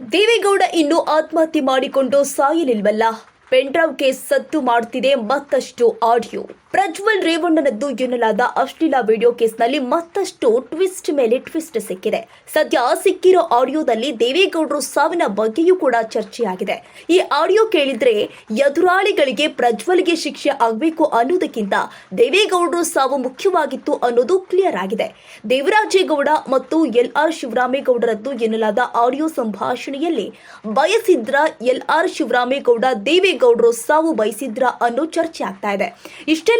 ದೇವೇಗೌಡ ಇನ್ನು ಆತ್ಮಹತ್ಯೆ ಮಾಡಿಕೊಂಡು ಸಾಯಲಿಲ್ವಲ್ಲ? ಪೆಂಡ್ರಾವ್ ಕೇಸ್ ಸದ್ದು ಮಾಡುತ್ತಿದೆ ಮತ್ತಷ್ಟು ಆಡಿಯೋ. ಪ್ರಜ್ವಲ್ ರೇವಣ್ಣನದ್ದು ಎನ್ನಲಾದ ಅಶ್ಲೀಲ ವಿಡಿಯೋ ಕೇಸ್ನಲ್ಲಿ ಮತ್ತಷ್ಟು ಟ್ವಿಸ್ಟ್ ಮೇಲೆ ಟ್ವಿಸ್ಟ್ ಸಿಕ್ಕಿದೆ. ಸದ್ಯ ಸಿಕ್ಕಿರೋ ಆಡಿಯೋದಲ್ಲಿ ದೇವೇಗೌಡರು ಸಾವಿನ ಬಗ್ಗೆಯೂ ಕೂಡ ಚರ್ಚೆಯಾಗಿದೆ. ಈ ಆಡಿಯೋ ಕೇಳಿದ್ರೆ ಎದುರಾಳಿಗಳಿಗೆ ಪ್ರಜ್ವಲ್ಗೆ ಶಿಕ್ಷೆ ಆಗಬೇಕು ಅನ್ನೋದಕ್ಕಿಂತ ದೇವೇಗೌಡರು ಸಾವು ಮುಖ್ಯವಾಗಿತ್ತು ಅನ್ನೋದು ಕ್ಲಿಯರ್ ಆಗಿದೆ. ದೇವರಾಜೇಗೌಡ ಮತ್ತು ಎಲ್ ಆರ್ ಶಿವರಾಮೇಗೌಡರದ್ದು ಎನ್ನಲಾದ ಆಡಿಯೋ ಸಂಭಾಷಣೆಯಲ್ಲಿ ಬಯಸಿದ್ರ ಎಲ್ ಆರ್ ಶಿವರಾಮೇಗೌಡ ದೇವೇಗೌಡರು ಸಾವು ಬಯಸಿದ್ರ ಅನ್ನೋ ಚರ್ಚೆ ಆಗ್ತಾ ಇದೆ.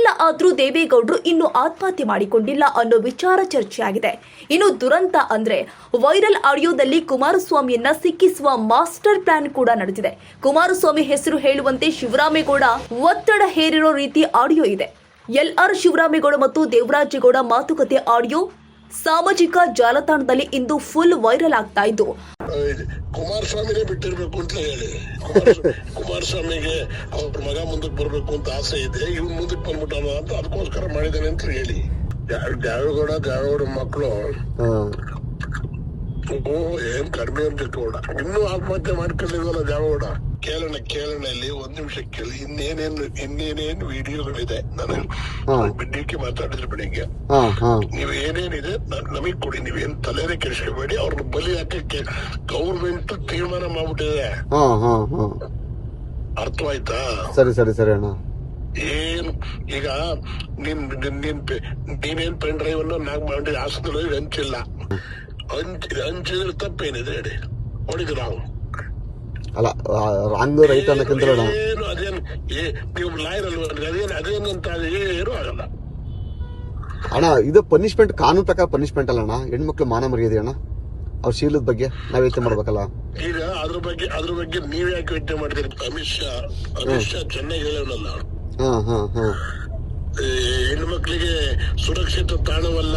ಇಷ್ಟೆಲ್ಲ ಆದ್ರೂ ದೇವೇಗೌಡರು ಇನ್ನು ಆತ್ಮಹತ್ಯೆ ಮಾಡಿಕೊಂಡಿಲ್ಲ ಅನ್ನೋ ವಿಚಾರ ಚರ್ಚೆಯಾಗಿದೆ. ಇನ್ನು ದುರಂತ ಅಂದ್ರೆ ವೈರಲ್ ಆಡಿಯೋದಲ್ಲಿ ಕುಮಾರಸ್ವಾಮಿಯನ್ನ ಸಿಕ್ಕಿಸುವ ಮಾಸ್ಟರ್ ಪ್ಲಾನ್ ಕೂಡ ನಡೆದಿದೆ. ಕುಮಾರಸ್ವಾಮಿ ಹೆಸರು ಹೇಳುವಂತೆ ಶಿವರಾಮೇಗೌಡ ಒತ್ತಡ ಹೇರಿರೋ ರೀತಿ ಆಡಿಯೋ ಇದೆ. ಎಲ್ ಆರ್ ಶಿವರಾಮೇಗೌಡ ಮತ್ತು ದೇವರಾಜೇಗೌಡ ಮಾತುಕತೆ ಆಡಿಯೋ ಸಾಮಾಜಿಕ ಜಾಲತಾಣದಲ್ಲಿ ಇಂದು ಫುಲ್ ವೈರಲ್ ಆಗ್ತಾ ಇದ್ದು. ಇದು ಕುಮಾರಸ್ವಾಮಿನೇ ಬಿಟ್ಟಿರ್ಬೇಕು ಅಂತ ಹೇಳಿ. ಕುಮಾರಸ್ವಾಮಿ- ಕುಮಾರಸ್ವಾಮಿಗೆ ಅವ್ರ ಮಗ ಮುಂದಕ್ಕೆ ಬರ್ಬೇಕು ಅಂತ ಆಸೆ ಇದೆ. ಇವ್ನು ಮುಂದಕ್ಕೆ ಬಂದ್ಬಿಟ್ಟಾನ ಅಂತ ಅದಕ್ಕೋಸ್ಕರ ಮಾಡಿದಾನೆ ಅಂತ ಹೇಳಿ. ದ್ಯಾವ್- ದ್ಯಾವೇಗೌಡ ದ್ಯಾವೇಗೌಡ ಮಕ್ಕಳು ಓ ಏನ್ ಕಡಿಮೆ ಅಂತ ಇಟ್ಕೋಡ ಇನ್ನೂ ಆತ್ಮಹತ್ಯೆ ಮಾಡ್ಕೊಂಡಿದ್ವಲ್ಲ ದ್ಯಾವೇಗೌಡ ಕೇಳೋಣ ಕೇಳೋಣಲ್ಲಿ ಒಂದ್ ನಿಮಿಷ ಕೇಳಿ. ಇನ್ನೇನೇನು ಇನ್ನೇನೇನು ವಿಡಿಯೋಗಳಿದೆ? ನಾನು ಬಿಡ್ಡಿಕ್ಕೆ ಮಾತಾಡಿದ್ರೆ ಬೆಳಿಗ್ಗೆ. ನೀವು ಏನೇನಿದೆ ನಮಗ್ ಕೊಡಿ. ನೀವೇನ್ ತಲೆನೇ ಕೆಡಿಸ್ಕೋಬೇಡಿ ಅವ್ರನ್ನ ಬಲಿ ಹಾಕಕ್ಕೆ ಗೌರ್ಮೆಂಟ್ ತೀರ್ಮಾನ ಮಾಡ್ಬಿಟ್ಟಿದೆ. ಅರ್ಥವಾಯ್ತಾ? ಸರಿ ಸರಿ ಸರಿ ಅಣ್ಣ. ಏನು ಈಗ ನಿನ್ ನಿನ್ ನೀನೇನ್ ಪೆನ್ ಡ್ರೈವ್ ಅನ್ನು ನಾಗ್ ಮಾಡಿ ಹಾಸನದಲ್ಲಿ ಹಂಚಿಲ್ಲ. ಹಂಚ ಹಂಚಿದ್ರೆ ತಪ್ಪೇನಿದೆ ಹೇಳಿ. ಹೊಡಿದ್ರು ನಾವು. ಅಲ್ಲ ರಾಂಗ್ ರೈಟ್ ಅನ್ನಕ್ಕಿಂತ ನೀವು ಲಾಯರ್ ಅದೇನ್ ಅದೇನಂತ ಏನು ಆಗಲ್ಲ. ಅಣ್ಣ ಇದು ಪನಿಷ್ಮೆಂಟ್ ಕಾನೂನು ಪ್ರಕಾರ ಪನಿಷ್ಮೆಂಟ್ ಅಲ್ಲ ಅಣ್ಣ. ಹೆಣ್ಮಕ್ಳು ಮಾನ ಮರ್ಯಾದೆ ಅಣ್ಣ. ಅವ್ರ ಶೀಲದ ಬಗ್ಗೆ ನಾವ್ ಯೋಚನೆ ಮಾಡ್ಬೇಕಲ್ಲ. ಈಗ ಅದ್ರ ಬಗ್ಗೆ ಅದ್ರ ಬಗ್ಗೆ ನೀವ್ ಯಾಕೆ ಯೋಚನೆ ಮಾಡ್ತೀರಿ? ಅಮಿತ್ ಶಾ ಅಮಿತ್ ಶಾ ಚೆನ್ನಾಗಿ ಹೇಳೋಣ ಹೆಣ್ಮಕ್ಳಿಗೆ ಸುರಕ್ಷಿತ ತಾಣವಲ್ಲ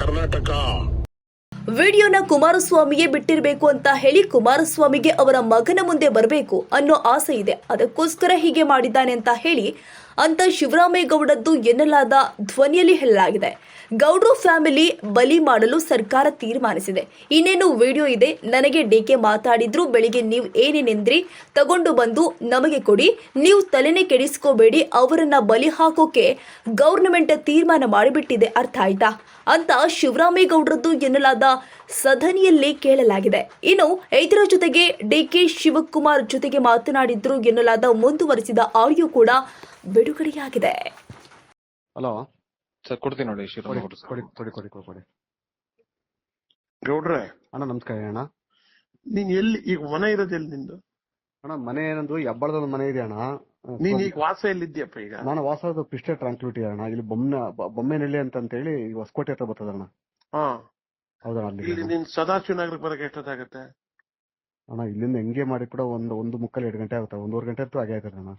ಕರ್ನಾಟಕ. ವಿಡಿಯೋನ ಕುಮಾರಸ್ವಾಮಿಗೆ ಬಿಟ್ಟಿರಬೇಕು ಅಂತ ಹೇಳಿ ಕುಮಾರಸ್ವಾಮಿಗೆ ಅವರ ಮಗನ ಮುಂದೆ ಬರಬೇಕು ಅನ್ನೋ ಆಸೆ ಇದೆ. ಅದಕ್ಕೋಸ್ಕರ ಹೀಗೆ ಮಾಡಿದ್ದಾನೆ ಅಂತ ಹೇಳಿ ಅಂತ ಶಿವರಾಮೇಗೌಡದ್ದು ಎನ್ನಲಾದ ಧ್ವನಿಯಲ್ಲಿ ಹೇಳಲಾಗಿದೆ. ಗೌಡ್ರು ಫ್ಯಾಮಿಲಿ ಬಲಿ ಮಾಡಲು ಸರ್ಕಾರ ತೀರ್ಮಾನಿಸಿದೆ. ಇನ್ನೇನು ವಿಡಿಯೋ ಇದೆ? ನನಗೆ ಡಿಕೆ ಮಾತಾಡಿದ್ರು, ಬೆಳಿಗ್ಗೆ ನೀವು ಏನೇನೆಂದ್ರಿ? ತಗೊಂಡು ಬಂದು ನಮಗೆ ಕೊಡಿ. ನೀವು ತಲೆನೇ ಕೆಡಿಸ್ಕೋಬೇಡಿ, ಅವರನ್ನ ಬಲಿ ಹಾಕೋಕೆ ಗೌರ್ನಮೆಂಟ್ ತೀರ್ಮಾನ ಮಾಡಿಬಿಟ್ಟಿದೆ ಅರ್ಥ ಆಯ್ತಾ? ಅಂತ ಶಿವರಾಮೇಗೌಡರದ್ದು ಎನ್ನಲಾದ ಸದನಿಯಲ್ಲಿ ಕೇಳಲಾಗಿದೆ. ಇನ್ನು ಇದರ ಜೊತೆಗೆ ಡಿಕೆ ಶಿವಕುಮಾರ್ ಜೊತೆಗೆ ಮಾತನಾಡಿದ್ರು ಎನ್ನಲಾದ ಮುಂದುವರೆಸಿದ ಆಡಿಯೋ ಕೂಡ ಬಿಡುಗಡೆಯಾಗಿದೆ. ಹಲೋ ಸರ್ ಕೊಡ್ತೀನಿ ನೋಡಿ ಕೊಡಿ ಕೊಡಿ ಕೊಡಿ ಕೊಡಿ ಕೊಡಿ ಕೊಡಿ. ಗೌಡ್ರೆ. ಅಣ್ಣ ನಮಸ್ಕಾರ ಅಣ್ಣ. ನೀನ್ ಎಲ್ಲಿ ಈಗ ಮನೆ ಇರೋದು ಎಲ್ಲಿ ನಿಂದು? ಅಣ್ಣ ಮನೆ ಏನಂದ್ರು ಹೆಬ್ಬಳದ ಮನೆ ಇದೆ ಅಣ್ಣ. ನೀನ್ ಈಗ ವಾಸ ಎಲ್ಲಿದ್ಯಪ್ಪ ಈಗ? ನಾನು ವಾಸ ಪಿಸ್ಟೆ ಟ್ರಾನ್ಸ್ಪಿಟಿ ಅಣ್ಣ. ಇಲ್ಲಿ ಬೊಮ್ಮನ ಬೊಮ್ಮೆನಹಳ್ಳಿ ಅಂತ ಹೇಳಿ ಹೊಸಕೋಟೆ ಹತ್ರ ಬರ್ತದ ಅಣ್ಣ. ಹಾ. ಹೌದಣ್ಣ ಇಲ್ಲಿ ಅಲ್ಲಿ ನೀನ್ ಸದಾಶಿವ ನಗರಕ್ಕೆ ಬರಕ್ಕೆ ಎಷ್ಟೊತ್ತಾಗತ್ತೆ? ಅಣ್ಣ ಇಲ್ಲಿಂದ ಹೆಂಗೆ ಮಾಡಿ ಕೂಡ ಒಂದು ಒಂದು ಮುಕ್ಕಲ್ ಎರಡು ಗಂಟೆ ಆಗುತ್ತೆ. ಒಂದೂವರೆ ಗಂಟೆ ಅಂತೂ ಆಗೇ ಆಯ್ತದೆ ಅಣ್ಣ.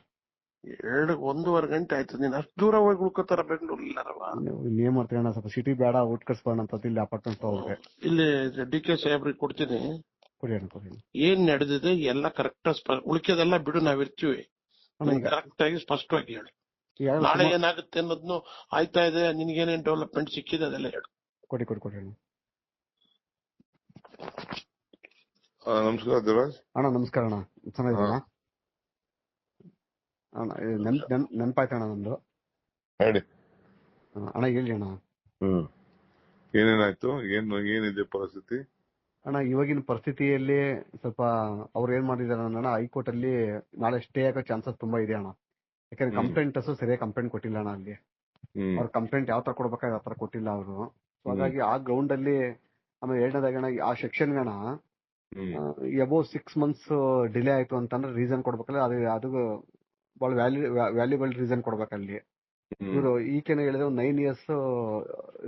ಎರಡು ಒಂದೂವರೆ ಗಂಟೆ ಆಯ್ತು. ನೀನ್ ಅಷ್ಟು ದೂರ ಹೋಗಿ ಉಳ್ಕೋತಾರ ಬೆಂಗಳೂರು ಇಲ್ಲಾರವ ನೀವು ಇನ್ನೇನ್ ಮಾಡ್ತೀರಿ ಅಣ್ಣ? ಸ್ವಲ್ಪ ಸಿಟಿ ಬೇಡ ಊಟ ಕಟ್ಸ್ಬೋಣ ಅಂತ ಇಲ್ಲಿ ಅಪಾರ್ಟ್ಮೆಂಟ್ ಹೋಗ್ರೆ ಇಲ್ಲಿ ಡಿ ಕೆ ಸಾಹೇಬ್ರಿಗೆ ಕೊಡ್ತೀನಿ. ಕೊಡಿ ಅಣ್ಣ ಕೊಡಿ ಅಣ್ಣ. ಏನ್ ನಡೆದಿದೆ ಎಲ್ಲ ಕರೆಕ್ಟ್ ಉಳಿಕೆದೆಲ್ಲ ಬಿಡು ನಾವಿರ್ತೀವಿ ಅಣ್ಣ ಈಗ. ಕರೆಕ್ಟ್ ಆಗಿ ಸ್ಪಷ್ಟವಾಗಿ ಹೇಳು. ಈಗ ನಾಳೆ ಸುಮಾರು- ಏನಾಗುತ್ತೆ ಅನ್ನೋದನ್ನು ಆಯ್ತಾ ಇದೆ ನಿನ್ಗೇನೇನ್ ಡೆವಲಪ್ಮೆಂಟ್ ಸಿಕ್ಕಿದೆ ಅದೆಲ್ಲ ಹೇಳು. ಕೊಡಿ ಕೊಡಿ ಕೊಡಿ ಅಣ್ಣ. ಆ, ನಮಸ್ಕಾರ ದೇವರಾಜ್. ಅಣ್ಣ ನಮಸ್ಕಾರ ಅಣ್ಣ. ಚೆನ್ನಾಗಿದ್ದೀರಾ? ಅಣ್ಣ ಏ, ನೆನ್ಪ್ ನೆನ್ಪ್ ನೆನಪಾಯ್ತು ಅಣ್ಣ ನಂದು ಹೇಳಿ. ಅಣ್ಣ, ಅಣ್ಣ ಹೇಳಿ ಅಣ್ಣ. ಹ್ಮ್. ಏನೇನಾಯ್ತು? ಏನು ಏನಿದೆ ಪರಿಸ್ಥಿತಿ? ಅಣ್ಣ ಇವಾಗಿನ ಪರಿಸ್ಥಿತಿಯಲ್ಲಿ ಸ್ವಲ್ಪ ಅವ್ರು ಏನ್ ಮಾಡಿದಾರೆ ಅಣ್ಣ ಹೈಕೋರ್ಟ್ ಅಲ್ಲಿ ನಾಳೆ ಸ್ಟೇ ಆಗೋ ಚಾನ್ಸಸ್ ತುಂಬಾ ಇದೆ ಅಣ್ಣ. ಯಾಕಂದ್ರೆ ಹ್ಮ್. ಕಂಪ್ಲೇಂಟರ್ಸ್ ಸರಿಯಾಗಿ ಕಂಪ್ಲೇಂಟ್ ಕೊಟ್ಟಿಲ್ಲ ಅಣ್ಣ ಅಲ್ಲಿ. ಹ್ಮ್. ಅವ್ರ ಕಂಪ್ಲೇಂಟ್ ಯಾವ ತರ ಕೊಡ್ಬೇಕಾದ್ರೆ ಆ ತರ ಕೊಟ್ಟಿಲ್ಲ ಅವರು. ಸೊ ಹಾಗಾಗಿ ಆ ಗ್ರೌಂಡ್ ಅಲ್ಲಿ ಆಮೇಲೆ ಎರಡನೇದಾಗ ಅಣ್ಣ ಆ ಸೆಕ್ಷನ್ ಗಣ ಹ್ಮ್. ಎಬೋ ಸಿಕ್ಸ್ ಮಂತ್ಸ್ ಡಿಲೇ ಆಯ್ತು ಅಂತಂದ್ರೆ ರೀಸನ್ ಕೊಡ್ಬೇಕಲ್ಲ ಅದು ಅದು ಬಹಳ ವ್ಯಾಲ್ಯೂ ವ್ಯಾಲ್ಯೂಬಲ್ ರೀಸನ್ ಕೊಡ್ಬೇಕಲ್ಲಿ. ಅಲ್ಲಿ ಇವರು ಈಕೆನ ಹೇಳಿದ್ರೆ ಒಂದು ನೈನ್ ಇಯರ್ಸ್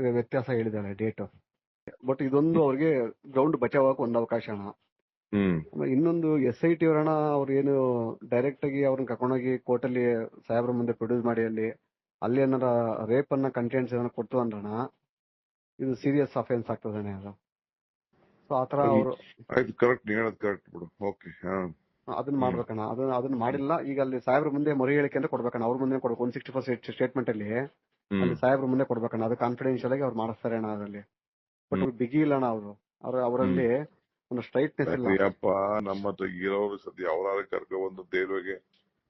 ವ್ಯತ್ಯಾಸ ಹೇಳಿದ್ದಾರೆ ಡೇಟ್ ಬಟ್ ಇದೊಂದು ಅವ್ರಿಗೆ ಗ್ರೌಂಡ್ ಬಚಾವಕ್ಕೆ ಒಂದು ಅವಕಾಶ ಇನ್ನೊಂದು ಎಸ್ ಐ ಟಿ ಅವರಣ ಅವ್ರು ಏನು ಡೈರೆಕ್ಟ್ ಆಗಿ ಅವ್ರನ್ನ ಕರ್ಕೊಂಡೋಗಿ ಕೋರ್ಟ್ ಅಲ್ಲಿ ಸಾಹೇಬ್ರ ಮುಂದೆ ಪ್ರೊಡ್ಯೂಸ್ ಮಾಡಿ ಅಲ್ಲಿ ಅಲ್ಲಿ ಏನಾರ ರೇಪ್ ಅನ್ನ ಕಂಟೆಂಟ್ಸ್ ಏನಾರ ಕೊಡ್ತು ಅಂದ್ರಣ ಇದು ಸೀರಿಯಸ್ ಅಫೆನ್ಸ್ ಆಗ್ತದೆ ಸೊ ಆತರ ಅವರು ಕರೆಕ್ಟ್ ಕರೆಕ್ಟ್ ಬಿಡು. ಓಕೆ ಅದನ್ನ ಮಾಡ್ಬೇಕಣ್ಣ. ಅದನ್ನ ಅದನ್ನ ಮಾಡಿಲ್ಲ ಈಗ ಅಲ್ಲಿ ಸಾಹೇಬ್ರ ಮುಂದೆ ಮೊರೆ ಹೇಳಿಕೆ ಅಂದ್ರೆ ಕೊಡ್ಬೇಕಣ್ಣ. ಅವ್ರ ಮುಂದೆ ಕೊಡ್ಬೇಕು. ಒನ್ ಸಿಕ್ಸ್ಟಿ ಫೋರ್ ಸ್ಟೇಟ್ಮೆಂಟ್ ಅಲ್ಲಿ ಸಾಹೇಬ್ರ ಮುಂದೆ ಕೊಡ್ಬೇಕಣ್ಣ. ಅದು ಕಾನ್ಫಿಡೆನ್ಶಿಯಲ್ ಆಗಿ ಅವ್ರು ಮಾಡಿಸ್ತಾರೆ ಅಣ್ಣ ಅದರಲ್ಲಿ. ಬಟ್ ಬಿಗಿ ಇಲ್ಲ ಅಣ್ಣ ಅವರು. ಅವ್ರ ಅವರಲ್ಲಿ ಒಂದು ಸ್ಟ್ರೈಟ್ನೆಸ್ ಇಲ್ಲ. ನಮ್ಮ ಹತ್ರ ಇರೋರು ಸದ್ಯ ಅವರಾದ್ರೆ ಕರ್ಕೊ ಒಂದು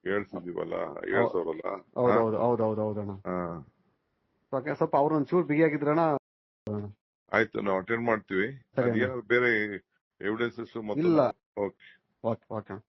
ಹೇಳ್ಸೋರಲ್ಲ? ಹೌದು ಹೌದು ಹೌದು ಹೌದು ಹೌದಣ್ಣ ಸ್ವಲ್ಪ ಓಕೆ ಸ್ವಲ್ಪ ಅವ್ರೊಂದ್ ಆಗಿದ್ರಣ್ಣ ಆಯ್ತು ನಾವು ಅಟೆಂಡ್ ಮಾಡ್ತೀವಿ. ಬೇರೆ ಎವಿಡೆನ್ಸಸ್ ಇಲ್ಲ. Okay okay okay.